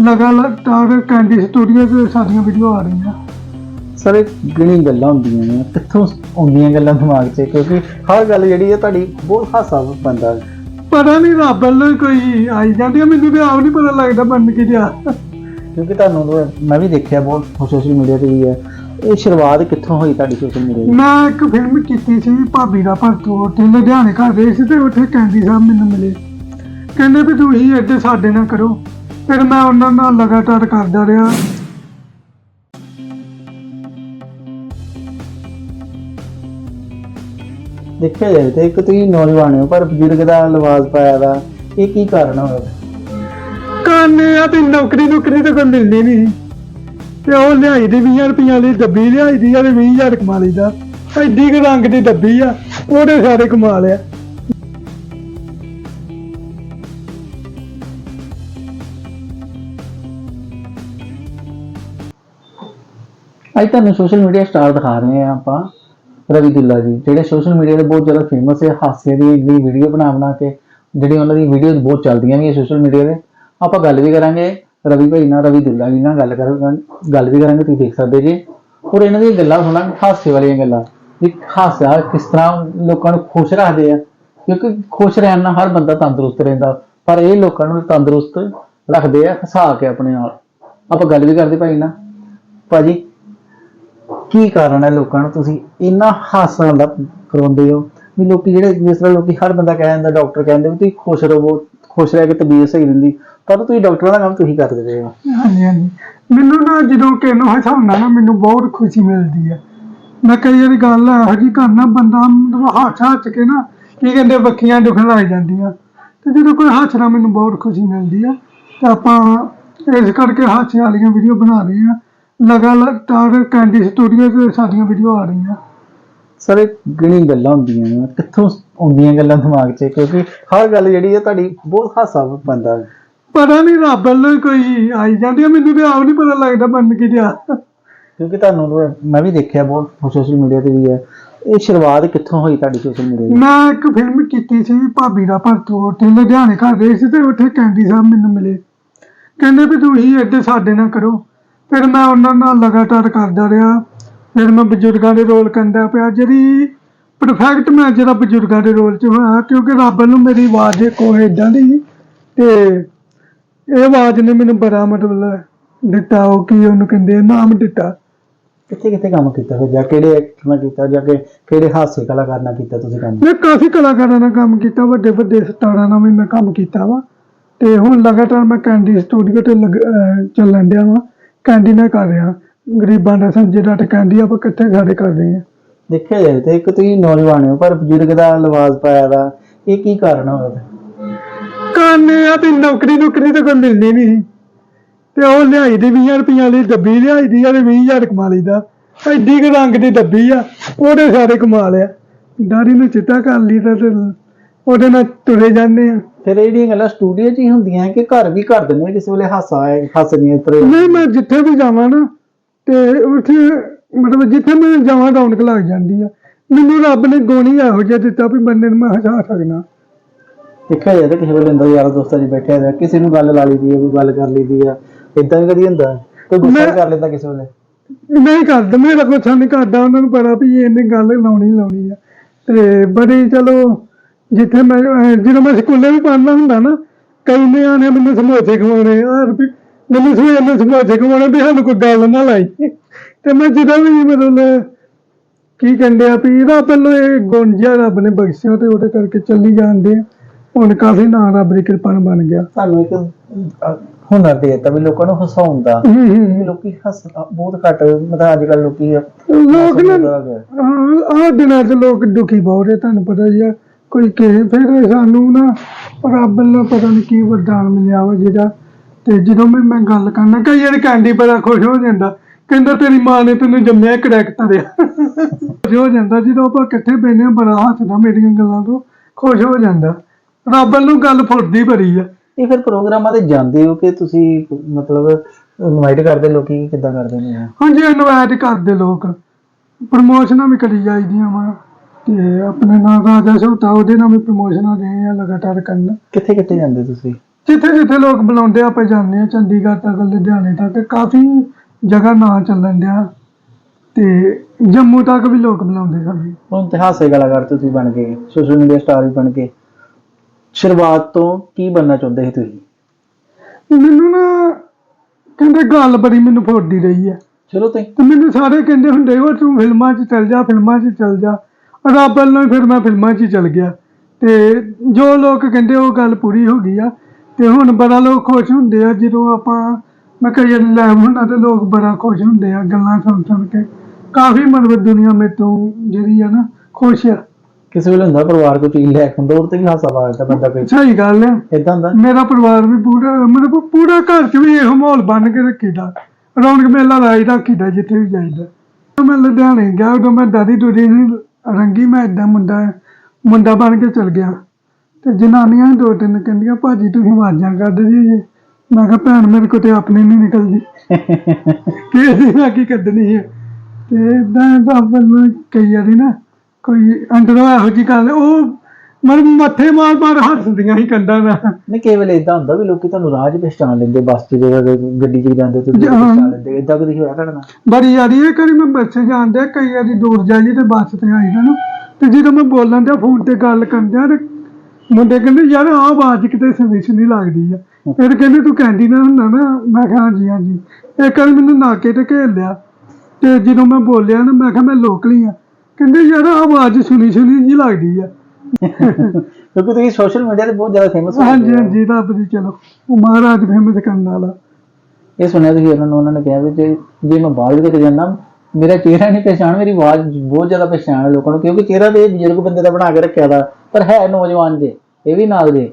ਲਗਾਤਾਰ candy studio ਤੇ ਸਾਡੀਆਂ ਵੀਡੀਓ ਆ ਰਹੀਆਂ। ਸਰ ਇਹ ਗਿਣੀ ਗੱਲਾਂ ਹੁੰਦੀਆਂ ਨੇ ਕਿੱਥੋਂ ਆਉਂਦੀਆਂ ਗੱਲਾਂ ਦਿਮਾਗ 'ਚ? ਕਿਉਂਕਿ ਹਰ ਗੱਲ ਜਿਹੜੀ ਹੈ ਤੁਹਾਡੀ ਬਹੁਤ ਹਾਸਾ ਬੰਦਾ ਪਤਾ ਨਹੀਂ ਰੱਬ ਵੱਲੋਂ ਕੋਈ ਆਈ ਜਾਂਦੀ ਆ, ਮੈਨੂੰ ਤੇ ਆਪ ਨਹੀਂ ਪਤਾ ਲੱਗਦਾ ਬੰਨ ਕੇ ਜਾ ਕਿਉਂਕਿ ਤੁਹਾਨੂੰ ਤਾਂ ਮੈਂ ਵੀ ਦੇਖਿਆ ਬਹੁਤ ਸੋਸ਼ਲ ਮੀਡੀਆ ਤੇ ਵੀ ਹੈ। ਇਹ ਸ਼ੁਰੂਆਤ ਕਿੱਥੋਂ ਹੋਈ ਤੁਹਾਡੀ ਸੋਸ਼ਲ ਮੀਡੀਆ ਦੀ? ਮੈਂ ਇੱਕ ਫਿਲਮ ਕੀਤੀ ਸੀ ਭਾਬੀ ਦਾ ਭਰਤੂ ਤੇ ਲੁਧਿਆਣੇ ਘਰ ਰਹੇ ਸੀ ਤੇ ਉੱਥੇ ਕੈਂਡੀ ਸਾਹਿਬ ਮੈਨੂੰ ਮਿਲੇ। ਕਹਿੰਦੇ ਵੀ ਤੁਸੀਂ ਇੱਥੇ ਸਾਡੇ ਨਾਲ ਕਰੋ। ਫਿਰ ਮੈਂ ਉਹਨਾਂ ਨਾਲ ਲਗਾਤਾਰ ਕਰਦਾ ਰਿਹਾ। ਦੇਖਿਆ ਜਾਏ ਤੇ ਇੱਕ ਤੁਸੀਂ ਨੌਜਵਾਨ ਹੋ ਪਰ ਬਜ਼ੁਰਗ ਦਾ ਲਿਬਾਸ ਪਾਇਆ ਦਾ ਇਹ ਕੀ ਕਾਰਨ ਹੋਇਆ? ਕਾਨੇ ਆ ਤੇ ਨੌਕਰੀ ਨੌਕਰੀ ਤਾਂ ਕੋਈ ਮਿਲਦੀ ਨਹੀਂ। ਤੇ ਉਹ ਲਿਆਈ ਦੀ 20 ਰੁਪਈਆਂ ਲਈ ਡੱਬੀ ਲਿਆਈ ਦੀ ਆ ਤੇ 20000 ਕਮਾ ਲਈਦਾ ਐਡੀ ਕੁ ਰੰਗ ਦੀ ਡੱਬੀ ਆ ਉਹਦੇ ਸਾਰੇ ਕਮਾ ਲਿਆ। ਅੱਜ ਤੁਹਾਨੂੰ ਸੋਸ਼ਲ ਮੀਡੀਆ ਸਟਾਰ ਦਿਖਾ ਰਹੇ ਹਾਂ ਆਪਾਂ, ਰਵੀ ਦੁੱਲਾ ਜੀ, ਜਿਹੜੇ ਸੋਸ਼ਲ ਮੀਡੀਆ ਤੇ ਬਹੁਤ ਜ਼ਿਆਦਾ ਫੇਮਸ ਹੈ ਹਾਸੇ ਦੀ ਇੰਨੀ ਵੀਡੀਓ ਬਣਾ ਬਣਾ ਕੇ, ਜਿਹੜੀ ਉਹਨਾਂ ਦੀ ਵੀਡੀਓਜ਼ ਬਹੁਤ ਚੱਲਦੀਆਂ ਵੀ ਸੋਸ਼ਲ ਮੀਡੀਆ ਤੇ। ਆਪਾਂ ਗੱਲ ਵੀ ਕਰਾਂਗੇ, ਰਵੀ ਭਾਈ ਨਾਲ, ਰਵੀ ਦੁੱਲਾ ਜੀ ਨਾਲ ਗੱਲ ਕਰਾਂਗੇ ਗੱਲ ਵੀ ਕਰਾਂਗੇ, ਤੁਸੀਂ ਦੇਖ ਸਕਦੇ ਜੀ। ਔਰ ਇਹਨਾਂ ਦੀਆਂ ਗੱਲਾਂ ਸੁਣਾਂਗੇ ਹਾਸੇ ਵਾਲੀਆਂ ਗੱਲਾਂ। ਵੀ ਹਾਸਾ ਕਿਸ ਤਰ੍ਹਾਂ ਲੋਕਾਂ ਨੂੰ ਖੁਸ਼ ਰੱਖਦੇ ਆ। ਕਿਉਂਕਿ ਖੁਸ਼ ਰਹਿਣ ਨਾਲ ਹਰ ਬੰਦਾ ਤੰਦਰੁਸਤ ਰਹਿੰਦਾ, ਪਰ ਇਹ ਲੋਕਾਂ ਨੂੰ ਤੰਦਰੁਸਤ ਰੱਖਦੇ ਆ, ਹਸਾ ਕੇ ਆਪਣੇ ਨਾਲ ਆਪਾਂ ਗੱਲ ਵੀ ਕਰਦੇ ਭਾਈ ਨਾਲ। ਭਾਜੀ ਕੀ ਕਾਰਨ ਹੈ ਲੋਕਾਂ ਨੂੰ ਤੁਸੀਂ ਇੰਨਾ ਹਾਸਾ ਦਾ ਕਰਾਉਂਦੇ ਹੋ? ਵੀ ਲੋਕੀ ਜਿਹੜੇ ਜਿਸ ਤਰ੍ਹਾਂ ਲੋਕੀ ਹਰ ਬੰਦਾ ਕਹਿ ਜਾਂਦਾ ਡਾਕਟਰ ਕਹਿੰਦੇ ਵੀ ਤੁਸੀਂ ਖੁਸ਼ ਰਹੋ, ਖੁਸ਼ ਰਹਿ ਕੇ ਤਬੀਅਤ ਸਹੀ ਰਹਿੰਦੀ। ਪਰ ਤੁਸੀਂ ਡਾਕਟਰਾਂ ਦਾ ਕੰਮ ਤੁਸੀਂ ਕਰਦੇ ਰਹੇ ਹੋ। ਹਾਂਜੀ ਹਾਂਜੀ। ਮੈਨੂੰ ਨਾ ਜਦੋਂ ਕਿਸੇ ਹਸਾਉਣਾ ਨਾ ਮੈਨੂੰ ਬਹੁਤ ਖੁਸ਼ੀ ਮਿਲਦੀ ਹੈ। ਮੈਂ ਕਈ ਵਾਰੀ ਗੱਲ ਇਹੋ ਜਿਹੀ ਕਰਨਾ, ਬੰਦਾ ਮਤਲਬ ਹੱਥ ਹੱਥ ਕੇ ਨਾ ਕੀ ਕਹਿੰਦੇ ਬੱਖੀਆਂ ਦੁਖਣ ਲੱਗ ਜਾਂਦੀਆਂ। ਤੇ ਜਦੋਂ ਕੋਈ ਹੱਸਣਾ ਮੈਨੂੰ ਬਹੁਤ ਖੁਸ਼ੀ ਮਿਲਦੀ ਹੈ, ਤੇ ਆਪਾਂ ਇਸ ਕਰਕੇ ਹਾਸੇ ਵਾਲੀਆਂ ਵੀਡੀਓ ਬਣਾ ਰਹੇ ਹਾਂ। ਲਗਾਤਾਰ ਕੈਂਡੀ ਸਟੂਡੀਓ ਤੇ ਸਾਡੀਆਂ ਵੀਡੀਓ ਆ ਰਹੀਆਂ। ਸਰ ਇਹ ਗਿਣੀ ਗੱਲਾਂ ਹੁੰਦੀਆਂ ਨੇ। ਕਿੱਥੋਂ ਆਉਂਦੀਆਂ ਗੱਲਾਂ ਦਿਮਾਗ 'ਚ? ਕਿਉਂਕਿ ਹਰ ਗੱਲ ਜਿਹੜੀ ਹੈ ਤੁਹਾਡੀ ਬਹੁਤ ਹਾਸਾ ਬੰਦਾ ਪਤਾ ਨਹੀਂ ਰੱਬ ਵੱਲੋਂ ਕੋਈ ਆਈ ਜਾਂਦੀ ਆ, ਮੈਨੂੰ ਤੇ ਆਪ ਨਹੀਂ ਪਤਾ ਲੱਗਦਾ ਬੰਨ ਕੇ ਜਾ ਕਿਉਂਕਿ ਤੁਹਾਨੂੰ ਮੈਂ ਵੀ ਦੇਖਿਆ ਬਹੁਤ ਸੋਸ਼ਲ ਮੀਡੀਆ ਤੇ ਵੀ ਹੈ। ਇਹ ਸ਼ੁਰੂਆਤ ਕਿੱਥੋਂ ਹੋਈ ਤੁਹਾਡੀ ਸੋਸ਼ਲ ਮੀਡੀਆ ਦੀ? ਮੈਂ ਇੱਕ ਫਿਲਮ ਕੀਤੀ ਸੀ ਭਾਬੀ ਦਾ ਭਰਤੂ ਤੇ। ਲੁਧਿਆਣੇ ਘਰ ਰਹੇ ਸੀ ਤੇ ਉੱਥੇ ਕੈਂਡੀ ਸਾਹਿਬ ਮੈਨੂੰ ਮਿਲੇ। ਕਹਿੰਦੇ ਵੀ ਤੁਸੀਂ ਇੱਥੇ ਸਾਡੇ ਨਾਲ ਕਰੋ। ਫਿਰ ਮੈਂ ਉਹਨਾਂ ਨਾਲ ਲਗਾਤਾਰ ਕਰਦਾ ਰਿਹਾ। ਫਿਰ ਮੈਂ ਬਜ਼ੁਰਗਾਂ ਦੇ ਰੋਲ ਕਰਦਾ ਪਿਆ। ਜਿਹੜੀ ਪਰਫੈਕਟ ਮੈਂ ਜਿਹੜਾ ਬਜ਼ੁਰਗਾਂ ਦੇ ਰੋਲ 'ਚ ਹੋਇਆ ਕਿਉਂਕਿ ਰੱਬ ਨੂੰ ਮੇਰੀ ਆਵਾਜ਼ ਕੋਈ ਇਦਾਂ ਦੀ ਤੇ ਇਹ ਆਵਾਜ਼ ਨੇ ਮੈਨੂੰ ਬੜਾ ਮਤਲਬ ਦਿੱਤਾ ਉਹ ਕੀ ਉਹਨੂੰ ਕਹਿੰਦੇ ਨਾਮ ਦਿੱਤਾ। ਕਿੱਥੇ ਕਿੱਥੇ ਕੰਮ ਕੀਤਾ ਫਿਰ? ਜਾਂ ਕਿਹੜੇ ਐਕਟਰ ਨਾਲ ਕੀਤਾ ਜਾਂ ਕਿ ਕਿਹੜੇ ਹਾਸੇ ਕਲਾਕਾਰ ਨਾਲ ਕੀਤਾ ਤੁਸੀਂ ਕੰਮ? ਮੈਂ ਕਾਫੀ ਕਲਾਕਾਰਾਂ ਨਾਲ ਕੰਮ ਕੀਤਾ ਵੱਡੇ ਵੱਡੇ ਸਟਾਰਾਂ ਨਾਲ ਵੀ ਮੈਂ ਕੰਮ ਕੀਤਾ ਵਾ। ਤੇ ਹੁਣ ਲਗਾਤਾਰ ਮੈਂ ਕੈਂਡੀ ਸਟੂਡੀਓ ਤੇ ਚੱਲਣ ਡਿਆ ਵਾ। ਕੈਂਡੀ ਨਾਲ ਕਰ ਰਿਹਾ। ਗਰੀਬਾਂ ਦਾ ਸੰਜੇ ਡਟ ਕੈਂਡੀ ਆਪਾਂ ਇਕੱਠੇ ਸਾਰੇ ਕਰ ਰਹੇ ਹਾਂ ਦੇਖਿਆ ਜਾਏ ਤੇ ਇੱਕ ਤੁਸੀਂ ਨੌਜਵਾਨ ਹੋ ਪਰ ਬਜ਼ੁਰਗ ਦਾ ਲਿਬਾਸ ਪਾਇਆ ਦਾ ਇਹ ਕੀ ਕਾਰਨ ਹੋਇਆ ਕਾਨੇ ਆ ਤੇ ਨੌਕਰੀ ਨੌਕਰੀ ਤਾਂ ਕੋਈ ਮਿਲਦੀ ਨਹੀਂ। ਤੇ ਉਹ ਲਿਆਈ ਦੀ 20 ਰੁਪਈਆਂ ਲਈ ਡੱਬੀ ਲਿਆਈ ਦੀ ਆ ਤੇ 20000 ਕਮਾ ਲਈਦਾ ਐਡੀ ਕੁ ਰੰਗ ਦੀ ਡੱਬੀ ਆ ਉਹਦੇ ਸਾਰੇ ਕਮਾ ਲਿਆ। ਦਾੜੀ ਨੂੰ ਚਿੱਟਾ ਕਰ ਲਈ ਤਾਂ ਤੇ ਉਹਦੇ ਨਾਲ ਤੁਰੇ ਜਾਂਦੇ ਆ। ਫਿਰ ਇਹ ਜਿਹੜੀਆਂ ਗੱਲਾਂ ਸਟੂਡੀਓ 'ਚ ਹੀ ਹੁੰਦੀਆਂ ਕਿ ਘਰ ਵੀ ਕਰ ਦਿੰਦੇ ਆ ਕਿਸੇ ਵੇਲੇ ਹਾਸਾ ਆਏ ਹੱਸਦੀਆਂ ਇਤਰੇ ਨਹੀਂ ਮੈਂ ਜਿੱਥੇ ਵੀ ਜਾਵਾਂ ਨਾ ਤੇ ਉੱਥੇ ਮਤਲਬ ਜਿੱਥੇ ਮੈਂ ਜਾਵਾਂ ਰੌਣਕ ਲੱਗ ਜਾਂਦੀ ਆ। ਮੈਨੂੰ ਰੱਬ ਨੇ ਗੋਣੀ ਇਹੋ ਜਿਹਾ ਦਿੱਤਾ ਵੀ ਬੰਦੇ ਨੂੰ ਮੈਂ ਹਸਾ ਸਕਣਾ ਦੇਖਿਆ ਜਾਏ ਤਾਂ ਕਿਸੇ ਵੇਲੇ ਅੰਦਰ ਯਾਰਾਂ ਦੋਸਤਾਂ 'ਚ ਬੈਠਿਆ ਜਾ ਕਿਸੇ ਨੂੰ ਗੱਲ ਲਾ ਲਈਦੀ ਹੈ ਕੋਈ ਗੱਲ ਕਰ ਲਈਦੀ ਆ ਇਦਾਂ ਵੀ ਕਦੀ ਹੁੰਦਾ? ਕੋਈ ਗੁੱਸਾ ਵੀ ਕਰ ਲੈਂਦਾ ਕਿਸੇ ਵੇਲੇ? ਨਹੀਂ ਕਰਦਾ ਮੇਰਾ ਗੁੱਸਾ ਨਹੀਂ ਕਰਦਾ ਉਹਨਾਂ ਨੂੰ ਪਤਾ ਵੀ ਇਹਨੇ ਗੱਲ ਲਾਉਣੀ ਲਾਉਣੀ ਆ। ਤੇ ਬੜੀ ਚਲੋ ਜਿੱਥੇ ਮੈਂ ਅਹ ਜਦੋਂ ਮੈਂ ਸਕੂਲੇ ਵੀ ਪੜ੍ਹਦਾ ਹੁੰਦਾ ਨਾ ਕਈ ਨਿਆਣੇ ਮੈਨੂੰ ਸਮੋਸੇ ਖਵਾਉਣੇ ਆ ਵੀ ਮੈਨੂੰ ਸਵੇਰ ਨੂੰ ਸਮੋਸੇ ਖਵਾਉਣੇ ਵੀ ਸਾਨੂੰ ਕੋਈ ਗੱਲ ਨਾ ਲਾਈ। ਤੇ ਮੈਂ ਜਦੋਂ ਵੀ ਮਤਲਬ ਕੀ ਕਹਿੰਦੇ ਆ ਵੀ ਰੱਬ ਵੱਲੋਂ ਇਹ ਗੁਣ ਜਿਹਾ ਰੱਬ ਨੇ ਬਖਸ਼ਿਆ ਤੇ ਉਹਦੇ ਕਰਕੇ ਚੱਲੀ ਜਾਂਦੇ ਆ ਹੁਣ ਕਾਫੀ ਨਾਂ ਰੱਬ ਦੀ ਕਿਰਪਾ ਨਾਲ ਬਣ ਗਿਆ। ਸਾਨੂੰ ਇੱਕ ਅਹ, ਹੁਨਰ ਦੇ ਦਿੱਤਾ ਵੀ ਲੋਕਾਂ ਨੂੰ ਹਸਾਉਣ ਦਾ। ਹੂੰ ਹੂੰ ਵੀ ਲੋਕੀ ਹੱਸ ਬਹੁਤ ਘੱਟ ਮਤਲਬ ਅੱਜ ਕੱਲ ਲੋਕੀ ਲੋਕ ਨਾ। ਹਾਂ ਆਹ ਦਿਨਾਂ 'ਚ ਲੋਕ ਦੁਖੀ ਬਹੁਤ ਹੈ ਤੁਹਾਨੂੰ ਪਤਾ ਹੀ ਆ। ਕੋਈ ਕਿਸੇ ਫਿਰ ਸਾਨੂੰ ਨਾ ਰੱਬ ਵੱਲੋਂ ਪਤਾ ਨਹੀਂ ਕੀ ਵਰਦਾਨ ਮਿਲਿਆ ਵਾ ਜਿਹਦਾ। ਤੇ ਜਦੋਂ ਮੈਂ ਮੈਂ ਗੱਲ ਕਰਨਾ ਕਈ ਵਾਰ ਕੈਂਡੀ ਬੜਾ ਖੁਸ਼ ਹੋ ਜਾਂਦਾ। ਕਹਿੰਦਾ ਤੇਰੀ ਮਾਂ ਨੇ ਤੈਨੂੰ ਜੰਮਿਆ ਕਰੈਕਟਰ ਆ। ਖੁਸ਼ ਹੋ ਜਾਂਦਾ ਜਦੋਂ ਆਪਾਂ ਇਕੱਠੇ ਬੈਠੇ ਹਾਂ ਬੜਾ ਹੱਸਦਾ ਮੇਰੀਆਂ ਗੱਲਾਂ ਤੋਂ ਖੁਸ਼ ਹੋ ਜਾਂਦਾ। ਰੱਬ ਵੱਲੋਂ ਗੱਲ ਫੁੱਟਦੀ ਬੜੀ ਆ। ਇਹ ਫਿਰ ਪ੍ਰੋਗਰਾਮਾਂ ਤੇ ਜਾਂਦੇ ਹੋ ਕਿ ਤੁਸੀਂ ਮਤਲਬ ਇਨਵਾਈਟ ਕਰਦੇ ਲੋਕੀ? ਕਿੱਦਾਂ ਕਰਦੇ ਨੇ? ਹਾਂਜੀ ਇਨਵਾਈਟ ਕਰਦੇ ਲੋਕ। ਪ੍ਰਮੋਸ਼ਨਾਂ ਵੀ ਕਰੀ ਜਾਂਦੀਆਂ ਵਾ। ਤੇ ਆਪਣੇ ਨਾਲ ਰਾਜਾ ਸੋਤਾ ਉਹਦੇ ਨਾਲ ਵੀ ਪ੍ਰਮੋਸ਼ਨਾਂ ਦੇ ਆ ਲਗਾਤਾਰ ਕਰਨ। ਕਿੱਥੇ ਕਿੱਥੇ ਜਾਂਦੇ ਤੁਸੀਂ? ਜਿੱਥੇ ਜਿੱਥੇ ਲੋਕ ਬੁਲਾਉਂਦੇ ਆ, ਆਪਾਂ ਜਾਂਦੇ ਆ ਚੰਡੀਗੜ੍ਹ ਤੱਕ ਲੁਧਿਆਣੇ ਤੱਕ ਕਾਫੀ ਜਗ੍ਹਾ ਨਾਂ ਚੱਲਣ ਡਿਆ। ਤੇ ਜੰਮੂ ਤੱਕ ਵੀ ਲੋਕ ਬੁਲਾਉਂਦੇ ਸਾਨੂੰ ਹੁਣ ਤੇ ਹਾਸੇ ਕਲਾਕਾਰ ਤੁਸੀਂ ਬਣ ਗਏ ਸੋਸ਼ਲ ਮੀਡੀਆ ਸਟਾਰ ਵੀ ਬਣ ਗਏ ਸ਼ੁਰੂਆਤ ਤੋਂ ਕੀ ਬਣਨਾ ਚਾਹੁੰਦੇ ਸੀ ਤੁਸੀਂ? ਮੈਨੂੰ ਨਾ ਕਹਿੰਦੇ ਗੱਲ ਬੜੀ ਮੈਨੂੰ ਫੋੜਦੀ ਰਹੀ ਹੈ ਚਲੋ ਤੇ। ਤੇ ਮੈਨੂੰ ਸਾਰੇ ਕਹਿੰਦੇ ਹੁੰਦੇ ਉਹ ਤੂੰ ਫਿਲਮਾਂ 'ਚ ਚੱਲ ਜਾ ਫਿਲਮਾਂ 'ਚ ਚੱਲ ਜਾ। ਰੱਬ ਵੱਲੋਂ ਹੀ ਫਿਰ ਮੈਂ ਫਿਲਮਾਂ 'ਚ ਹੀ ਚੱਲ ਗਿਆ। ਤੇ ਜੋ ਲੋਕ ਕਹਿੰਦੇ ਉਹ ਗੱਲ ਪੂਰੀ ਹੋ ਗਈ ਆ ਤੇ ਹੁਣ ਬੜਾ ਲੋਕ ਖੁਸ਼ ਹੁੰਦੇ ਆ ਜਦੋਂ ਆਪਾਂ ਮੈਂ ਕਈ ਵਾਰੀ ਲਾਈਵ ਹੁੰਦਾ ਤੇ ਲੋਕ ਬੜਾ ਖੁਸ਼ ਹੁੰਦੇ ਆ ਗੱਲਾਂ ਸੁਣ ਸੁਣ ਕੇ। ਕਾਫੀ ਮਤਲਬ ਦੁਨੀਆ ਮੇਰੇ ਤੋਂ ਜਿਹੜੀ ਆ ਨਾ ਖੁਸ਼ ਆ। ਕਿਸੇ ਵੇਲੇ ਹੁੰਦਾ ਪਰਿਵਾਰ ਕੋਈ ਚੀਜ਼ ਲੈ ਕੇ ਉਹ ਤੇ ਵੀ ਹਾਸਾ ਲੱਗਦਾ ਬੰਦਾ ਕੋਈ। ਸਹੀ ਗੱਲ ਹੈ ਇਦਾਂ ਹੁੰਦਾ। ਮੇਰਾ ਪਰਿਵਾਰ ਵੀ ਪੂਰਾ ਮਤਲਬ ਪੂਰਾ ਘਰ 'ਚ ਵੀ ਇਹੋ ਮਾਹੌਲ ਬਣ ਕੇ ਰੱਖੀਦਾ। ਰੌਣਕ ਮੇਲਾ ਲਾਈ ਰੱਖੀਦਾ ਜਿੱਥੇ ਵੀ ਜਾਈਦਾ। ਜਦੋਂ ਮੈਂ ਲੁਧਿਆਣੇ ਗਿਆ ਉਦੋਂ ਮੈਂ ਦਾਦੀ ਦੂਦੀ ਨਹੀਂ ਰੰਗੀ ਮੈਂ ਏਦਾਂ ਮੁੰਡਾ ਮੁੰਡਾ ਬਣ ਕੇ ਚਲ ਗਿਆ। ਤੇ ਜਨਾਨੀਆਂ ਵੀ ਦੋ ਤਿੰਨ ਕਹਿੰਦੀਆਂ ਭਾਜੀ ਤੁਸੀਂ ਆਵਾਜ਼ਾਂ ਕੱਢ ਜੀ। ਜੇ ਮੈਂ ਕਿਹਾ ਭੈਣ ਮੇਰੇ ਕੋਲ ਤੇ ਆਪਣੀ ਨਹੀਂ ਨਿਕਲਦੀ। ਕਿ ਅਸੀਂ ਮੈਂ ਕੀ ਕੱਢਣੀ ਹੈ ਤੇ ਇਦਾਂ ਮੈਨੂੰ ਕਈ ਵਾਰੀ ਨਾ ਕੋਈ ਅੰਦਰੋਂ ਇਹੋ ਜਿਹੀ ਗੱਲ ਉਹ ਮਨ ਮੱਥੇ ਮਾਰ ਮਾਰ ਹੱਸਦੀਆਂ ਹੀ ਕੰਡਾਂ ਨਾਲ। ਨਹੀਂ ਕਈ ਵੇਲੇ ਇਦਾਂ ਹੁੰਦਾ ਵੀ ਲੋਕੀ ਤੁਹਾਨੂੰ ਰਾਹ 'ਚ ਪਛਾਣ ਲੈਂਦੇ ਬੱਸ 'ਚ ਜਦੋਂ ਗੱਡੀ 'ਚ ਜਾਂਦੇ ਤੁਸੀਂ ਹਾਂ। ਪਛਾਣ ਲੈਂਦੇ ਇਦਾਂ ਕਦੀ ਹੋਇਆ ਤੁਹਾਡੇ ਨਾਲ? ਬੜੀ ਯਾਰੀ ਇਹ ਕਰੀ ਮੈਂ ਬੱਸ 'ਚ ਜਾਂਦੇ ਕਈ ਵਾਰੀ ਦੂਰ ਜਾਈਏ ਤੇ ਬੱਸ ਤੇ ਆਈਦਾ ਨਾ ਤੇ ਜਦੋਂ ਮੈਂ ਬੋਲਣ ਦਾ ਫੋਨ ਤੇ ਗੱਲ ਕਰਦਿਆਂ ਤੇ ਮੁੰਡੇ ਕਹਿੰਦੇ ਯਾਰ ਆਹ ਆਵਾਜ਼ ਕਿਤੇ ਸਵਿਸ਼ ਨਹੀਂ ਲੱਗਦੀ ਆ। ਫਿਰ ਕਹਿੰਦੇ ਤੂੰ ਕੈਂਡੀ ਨਾ ਹੁੰਦਾ ਨਾ? ਮੈਂ ਕਿਹਾ ਹਾਂਜੀ ਹਾਂਜੀ। ਇੱਕ ਵਾਰੀ ਮੈਨੂੰ ਨਾਕੇ ਤੇ ਘੇਰ ਲਿਆ ਤੇ ਜਦੋਂ ਮੈਂ ਬੋਲਿਆ ਨਾ ਮੈਂ ਕਿਹਾ ਮੈਂ ਲੋਕਲੀ ਆ। ਕਹਿੰਦੇ ਯਾਰ ਆਵਾਜ਼ ਸੁਣੀ ਸੁਣੀ ਜੀ ਲੱਗਦੀ ਆ। ਕਿਉਂਕਿ ਤੁਸੀਂ ਸੋਸ਼ਲ ਮੀਡੀਆ ਤੇ ਬਹੁਤ ਜ਼ਿਆਦਾ ਫੇਮਸ ਹੋ ਹਾਂਜੀ। ਹਾਂਜੀ ਰੱਬ ਦੀ ਚਲੋ। ਉਹ ਮਹਾਰਾਜ ਫੇਮਸ ਕਰਨ ਵਾਲਾ। ਇਹ ਸੁਣਿਆ ਤੁਸੀਂ ਉਹਨਾਂ ਨੂੰ ਉਹਨਾਂ ਨੇ ਕਿਹਾ ਵੀ ਜੇ ਜੇ ਮੈਂ ਬਾਹਰ ਵੀ ਕਿਤੇ ਜਾਂਦਾ ਮੇਰਾ ਚਿਹਰਾ ਨਹੀਂ ਪਛਾਣ ਮੇਰੀ ਆਵਾਜ਼ ਬਹੁਤ ਜ਼ਿਆਦਾ ਪਛਾਣ ਲੋਕਾਂ ਨੂੰ ਕਿਉਂਕਿ ਚਿਹਰਾ ਤੇ ਬਜ਼ੁਰਗ ਬੰਦੇ ਦਾ ਬਣਾ ਕੇ ਰੱਖਿਆ ਦਾ ਪਰ ਹੈ ਨੌਜਵਾਨ ਜੇ ਇਹ ਵੀ ਨਾਲ ਦੇ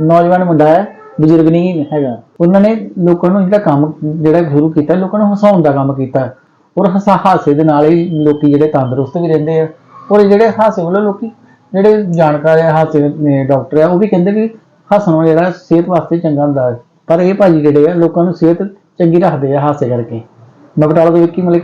ਨੌਜਵਾਨ ਮੁੰਡਾ ਹੈ ਬਜ਼ੁਰਗ ਨਹੀਂ ਹੈਗਾ। ਉਹਨਾਂ ਨੇ ਲੋਕਾਂ ਨੂੰ ਜਿਹੜਾ ਕੰਮ ਜਿਹੜਾ ਸ਼ੁਰੂ ਕੀਤਾ ਲੋਕਾਂ ਨੂੰ ਹਸਾਉਣ ਦਾ ਕੰਮ ਕੀਤਾ। ਔਰ ਹਸਾ ਹਾਸੇ ਦੇ ਨਾਲ ਹੀ ਲੋਕੀ ਜਿਹੜੇ ਤੰਦਰੁਸਤ ਵੀ ਰਹਿੰਦੇ ਆ। ਔਰ ਜਿਹੜੇ ਹਾਸੇ ਵਾਲੇ ਲੋਕੀ ਜਿਹੜੇ ਜਾਣਕਾਰ ਆ ਹਾਸੇ ਨੇ ਡਾਕਟਰ ਆ, ਉਹ ਵੀ ਕਹਿੰਦੇ ਵੀ ਹੱਸਣਾ ਜਿਹੜਾ ਸਿਹਤ ਵਾਸਤੇ ਚੰਗਾ ਹੁੰਦਾ ਹੈ। ਪਰ ਇਹ ਭਾਜੀ ਜਿਹੜੇ ਆ, ਲੋਕਾਂ ਨੂੰ ਸਿਹਤ ਚੰਗੀ ਰੱਖਦੇ ਆ ਹਾਸੇ ਕਰਕੇ। ਬਗਟਾਲਾ ਦੇ ਵਿੱਚ ਵਿੱਕੀ ਮਤਲਬ